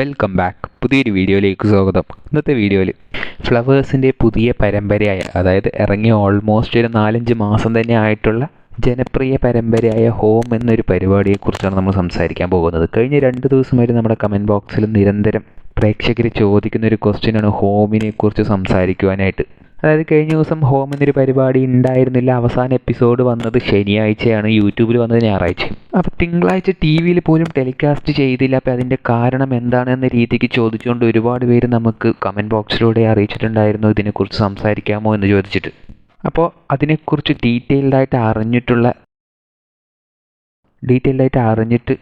Welcome back പുതിയൊരു വീഡിയോയിലേക്ക് സ്വാഗതം. ഇന്നത്തെ വീഡിയോയിൽ ഫ്ലവേഴ്സിന്റെ പുതിയ പരമ്പരയായ അതായത് ഇറങ്ങിയ ഓൾമോസ്റ്റ് ഒരു നാലഞ്ച് മാസം തന്നെ ആയിട്ടുള്ള ജനപ്രിയ പരമ്പരയായ ഹോം എന്നൊരു പരിപാടിയെക്കുറിച്ചാണ് നമ്മൾ സംസാരിക്കാൻ പോകുന്നത്. കഴിഞ്ഞ രണ്ട് ദിവസമായിട്ട് നമ്മുടെ കമന്റ് ബോക്സിൽ നിരന്തരം പ്രേക്ഷകർ ചോദിക്കുന്ന ഒരു ക്വസ്റ്റ്യനാണ് ഹോമിനെ കുറിച്ച് സംസാരിക്കുവാനായിട്ട്. അതായത് കഴിഞ്ഞ ദിവസം ഹോം എന്നൊരു പരിപാടി ഉണ്ടായിരുന്നില്ല. അവസാന എപ്പിസോഡ് വന്നത് ശനിയാഴ്ചയാണ്. യൂട്യൂബിൽ വന്നത് ഞായറാഴ്ച. അപ്പോൾ തിങ്കളാഴ്ച ടി വിയിൽ പോലും ടെലികാസ്റ്റ് ചെയ്തില്ല. അപ്പോൾ അതിന്റെ കാരണം എന്താണെന്ന രീതിക്ക് ചോദിച്ചുകൊണ്ട് ഒരുപാട് പേര് നമുക്ക് കമന്റ് ബോക്സിലൂടെ അറിയിച്ചിട്ടുണ്ടായിരുന്നു. ഇതിനെക്കുറിച്ച് സംസാരിക്കാമോ എന്ന് ചോദിച്ചിട്ട്. അപ്പോൾ അതിനെക്കുറിച്ച് ഡീറ്റെയിൽഡായിട്ട് അറിഞ്ഞിട്ടുള്ള ഡീറ്റെയിൽഡായിട്ട് അറിഞ്ഞിട്ട്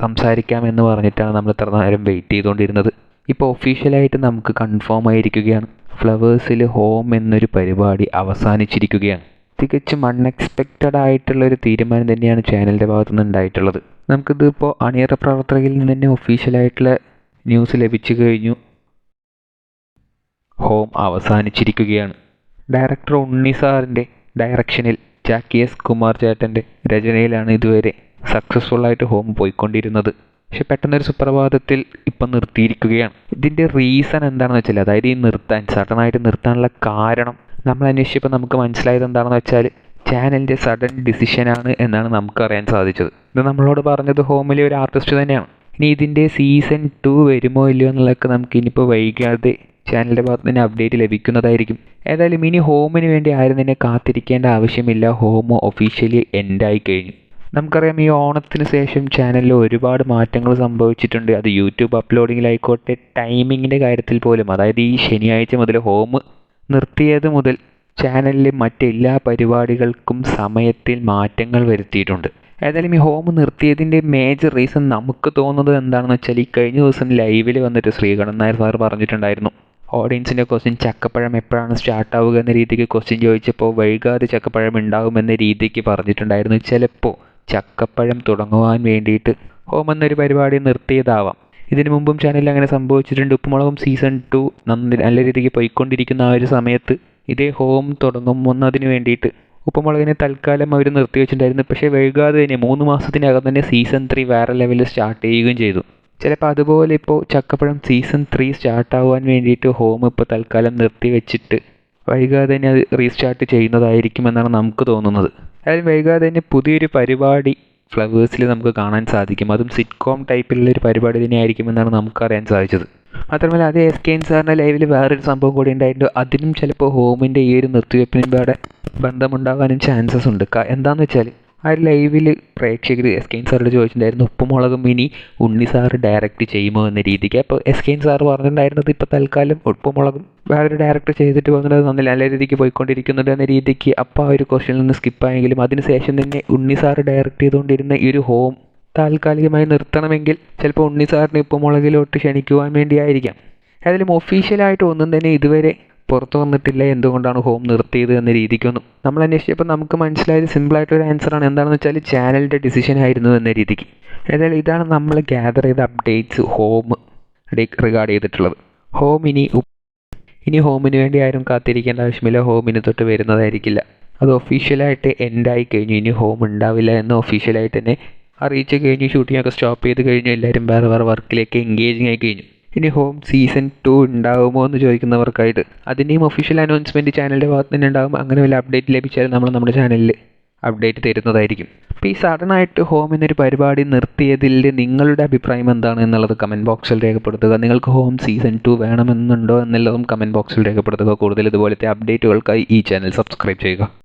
സംസാരിക്കാമെന്ന് പറഞ്ഞിട്ടാണ് നമ്മൾ ഇത്ര നേരം വെയിറ്റ് ചെയ്തുകൊണ്ടിരുന്നത് ഇപ്പോൾ ഒഫീഷ്യലായിട്ട് നമുക്ക് കൺഫേം ആയിരിക്കുകയാണ്. ഫ്ലവേഴ്സിൽ ഹോം എന്നൊരു പരിപാടി അവസാനിച്ചിരിക്കുകയാണ്. തികച്ചും അൺഎക്സ്പെക്റ്റഡ് ആയിട്ടുള്ള ഒരു തീരുമാനം തന്നെയാണ് ചാനലിന്റെ ഭാഗത്തുനിന്ന് ഉണ്ടായിട്ടുള്ളത്. നമുക്കിത് ഇപ്പോൾ അണിയറ പ്രവർത്തകയിൽ നിന്ന് തന്നെ ഒഫീഷ്യലായിട്ടുള്ള ന്യൂസ് ലഭിച്ചു കഴിഞ്ഞു. ഹോം അവസാനിച്ചിരിക്കുകയാണ്. ഡയറക്ടർ ഉണ്ണി സാറിന്റെ ഡയറക്ഷനിൽ ജാക്കി എസ് കുമാർ ചേട്ടന്റെ രചനയിലാണ് ഇതുവരെ സക്സസ്ഫുൾ ആയിട്ട് ഹോം പോയിക്കൊണ്ടിരുന്നത്. പക്ഷെ പെട്ടെന്നൊരു സുപ്രഭാതത്തിൽ ഇപ്പം നിർത്തിയിരിക്കുകയാണ്. ഇതിന്റെ റീസൺ എന്താണെന്ന് വെച്ചാൽ അതായത് ഈ നിർത്താൻ സഡനായിട്ട് നിർത്താനുള്ള കാരണം നമ്മൾ അന്വേഷിച്ചപ്പോൾ നമുക്ക് മനസ്സിലായത് എന്താണെന്ന് വെച്ചാൽ ചാനലിന്റെ സഡൻ ഡിസിഷനാണ് എന്നാണ് നമുക്ക് അറിയാൻ സാധിച്ചത്. ഇത് നമ്മളോട് പറഞ്ഞത് ഹോമിലെ ഒരു ആർട്ടിസ്റ്റ് തന്നെയാണ്. ഇനി ഇതിന്റെ സീസൺ ടു വരുമോ ഇല്ലയോ എന്നുള്ളതൊക്കെ നമുക്ക് ഇനിയിപ്പോൾ വൈകാതെ ചാനലിന്റെ ഭാഗത്ത് നിന്ന് അപ്ഡേറ്റ് ലഭിക്കുന്നതായിരിക്കും. ഏതായാലും ഇനി ഹോമിന് വേണ്ടി ആരും തന്നെ കാത്തിരിക്കേണ്ട ആവശ്യമില്ല. ഹോം ഒഫീഷ്യലി എൻഡായി കഴിഞ്ഞു. നമുക്കറിയാം ഈ ഓണത്തിന് ശേഷം ചാനലിൽ ഒരുപാട് മാറ്റങ്ങൾ സംഭവിച്ചിട്ടുണ്ട്. അത് യൂട്യൂബ് അപ്ലോഡിങ്ങിലായിക്കോട്ടെ ടൈമിങ്ങിന്റെ കാര്യത്തിൽ പോലും അതായത് ഈ ശനിയാഴ്ച മുതൽ ഹോം നിർത്തിയത് മുതൽ ചാനലിലെ മറ്റെല്ലാ പരിപാടികൾക്കും സമയത്തിൽ മാറ്റങ്ങൾ വരുത്തിയിട്ടുണ്ട്. ഏതായാലും ഈ ഹോം നിർത്തിയതിന്റെ മേജർ റീസൺ നമുക്ക് തോന്നുന്നത് എന്താണെന്ന് വെച്ചാൽ ഈ കഴിഞ്ഞ ദിവസം ലൈവിൽ വന്നിട്ട് ശ്രീകണ്ഠൻ നായർ സാർ പറഞ്ഞിട്ടുണ്ടായിരുന്നു. ഓഡിയൻസിന്റെ ക്വസ്റ്റ്യൻ ചക്കപ്പഴം എപ്പോഴാണ് സ്റ്റാർട്ട് ആവുക എന്ന രീതിക്ക് ക്വസ്റ്റ്യൻ ചോദിച്ചപ്പോൾ വൈകാതെ ചക്കപ്പഴം ഉണ്ടാകുമെന്ന രീതിക്ക് പറഞ്ഞിട്ടുണ്ടായിരുന്നു. ചിലപ്പോൾ ചക്കപ്പഴം തുടങ്ങുവാൻ വേണ്ടിയിട്ട് ഹോം എന്നൊരു പരിപാടി നിർത്തിയതാവാം. ഇതിനു മുമ്പും ചാനലിൽ അങ്ങനെ സംഭവിച്ചിട്ടുണ്ട്. ഉപ്പുമുളകും സീസൺ ടു നന്ദി നല്ല രീതിക്ക് പോയിക്കൊണ്ടിരിക്കുന്ന ആ ഒരു സമയത്ത് ഇതേ ഹോം തുടങ്ങും തുടങ്ങുമെന്നതിന് വേണ്ടിയിട്ട് ഉപ്പുമുളകിനെ തൽക്കാലം അവർ നിർത്തി വെച്ചിട്ടുണ്ടായിരുന്നു. പക്ഷേ വൈകാതെ തന്നെ മൂന്ന് മാസത്തിനകം തന്നെ സീസൺ ത്രീ വേറെ ലെവലിൽ സ്റ്റാർട്ട് ചെയ്യുകയും ചെയ്തു. ചിലപ്പോൾ അതുപോലെ ഇപ്പോൾ ചക്കപ്പഴം സീസൺ ത്രീ സ്റ്റാർട്ട് ആവാൻ വേണ്ടിയിട്ട് ഹോം ഇപ്പോൾ തൽക്കാലം നിർത്തി വെച്ചിട്ട് വൈകാതെ തന്നെ അത് റീസ്റ്റാർട്ട് ചെയ്യുന്നതായിരിക്കും എന്നാണ് നമുക്ക് തോന്നുന്നത്. അതായത് വൈകാതെ തന്നെ പുതിയൊരു പരിപാടി ഫ്ലവേഴ്സിൽ നമുക്ക് കാണാൻ സാധിക്കും. അതും സിറ്റ്കോം ടൈപ്പിലുള്ള ഒരു പരിപാടി തന്നെയായിരിക്കും എന്നാണ് നമുക്കറിയാൻ സാധിച്ചത്. മാത്രമല്ല അത് എസ് കെ എൻ സാറിന്റെ ലൈവിൽ വേറൊരു സംഭവം കൂടി ഉണ്ടായിട്ടുണ്ട്. അതിനും ചിലപ്പോൾ ഹോമിന്റെ ഈ ഒരു നിർത്തിവെപ്പിനും ഇവിടെ ബന്ധമുണ്ടാകാനും ചാൻസസ് ഉണ്ട്. എന്താണെന്ന് വെച്ചാൽ ആ ലൈവിൽ പ്രേക്ഷകർ എസ് കെ എൻ സാറോട് ചോദിച്ചിട്ടുണ്ടായിരുന്നു ഉപ്പുമുളകും ഇനി ഉണ്ണി സാർ ഡയറക്റ്റ് ചെയ്യുമോ എന്ന രീതിക്ക്? അപ്പോൾ എസ് കെ എൻ സാർ പറഞ്ഞിട്ടുണ്ടായിരുന്നത് ഇപ്പോൾ തൽക്കാലം ഉപ്പുമുളകും വേറെ ഡയറക്റ്റ് ചെയ്തിട്ട് പോകുന്നത് നന്നില്ല നല്ല രീതിക്ക് പോയിക്കൊണ്ടിരിക്കുന്നുണ്ട് എന്ന രീതിക്ക്. അപ്പോൾ ആ ഒരു ക്വസ്റ്റ്യനിൽ നിന്ന് സ്കിപ്പായെങ്കിലും അതിനുശേഷം തന്നെ ഉണ്ണി സാർ ഡയറക്റ്റ് ചെയ്തുകൊണ്ടിരുന്ന ഈ ഒരു ഹോം താൽക്കാലികമായി നിർത്തണമെങ്കിൽ ചിലപ്പോൾ ഉണ്ണി സാറിനെ ഉപ്പുമുളകിലോട്ട് ക്ഷണിക്കുവാൻ വേണ്ടിയായിരിക്കാം. ഏതായാലും ഒഫീഷ്യലായിട്ട് ഒന്നും തന്നെ ഇതുവരെ പുറത്തു വന്നിട്ടില്ല? എന്തുകൊണ്ടാണ് ഹോം നിർത്തിയത് എന്ന രീതിക്കൊന്നും. നമ്മൾ അന്വേഷിച്ചപ്പോൾ നമുക്ക് മനസ്സിലായത് സിമ്പിളായിട്ടൊരു ആൻസറാണ് എന്താണെന്ന് വെച്ചാൽ ചാനലിന്റെ ഡിസിഷൻ ആയിരുന്നു എന്ന രീതിക്ക്. ഏതായാലും ഇതാണ് നമ്മൾ ഗ്യാദർ ചെയ്ത അപ്ഡേറ്റ്സ് ഹോം റിഗാർഡ് ചെയ്തിട്ടുള്ളത്. ഹോം ഇനി ഇനി ഹോമിന് വേണ്ടി ആരും കാത്തിരിക്കേണ്ട ആവശ്യമില്ല. ഹോമിന് തൊട്ട് വരുന്നതായിരിക്കില്ല. അത് ഒഫീഷ്യലായിട്ട് എൻഡായി കഴിഞ്ഞു. ഇനി ഹോം ഉണ്ടാവില്ല എന്ന് ഒഫീഷ്യലായിട്ട് തന്നെ അറിയിച്ച് കഴിഞ്ഞു. ഷൂട്ടിങ്ങൊക്കെ സ്റ്റോപ്പ് ചെയ്ത് കഴിഞ്ഞു. എല്ലാവരും വേറെ വേറെ വർക്കിലേക്ക് എൻഗേജിങ് ആയി കഴിഞ്ഞു. ഇനി ഹോം സീസൺ ടു ഉണ്ടാകുമോ എന്ന് ചോദിക്കുന്നവർക്കായിട്ട് അതിന്റെയും ഒഫീഷ്യൽ അനൗൺസ്മെന്റ് ചാനലിന്റെ ഭാഗത്ത് തന്നെ ഉണ്ടാകും അങ്ങനെ വല്ല അപ്ഡേറ്റ് ലഭിച്ചാൽ നമ്മൾ നമ്മുടെ ചാനലിൽ അപ്ഡേറ്റ് തരുന്നതായിരിക്കും. അപ്പോൾ ഈ സഡനായിട്ട് ഹോം എന്നൊരു പരിപാടി നിർത്തിയതിൽ നിങ്ങളുടെ അഭിപ്രായം എന്താണ് എന്നുള്ളത് കമന്റ് ബോക്സിൽ രേഖപ്പെടുത്തുക. നിങ്ങൾക്ക് ഹോം സീസൺ ടു വേണമെന്നുണ്ടോ എന്നുള്ളതും കമന്റ് ബോക്സിൽ രേഖപ്പെടുത്തുക. കൂടുതൽ ഇതുപോലത്തെ അപ്ഡേറ്റുകൾക്കായി ഈ ചാനൽ സബ്സ്ക്രൈബ് ചെയ്യുക.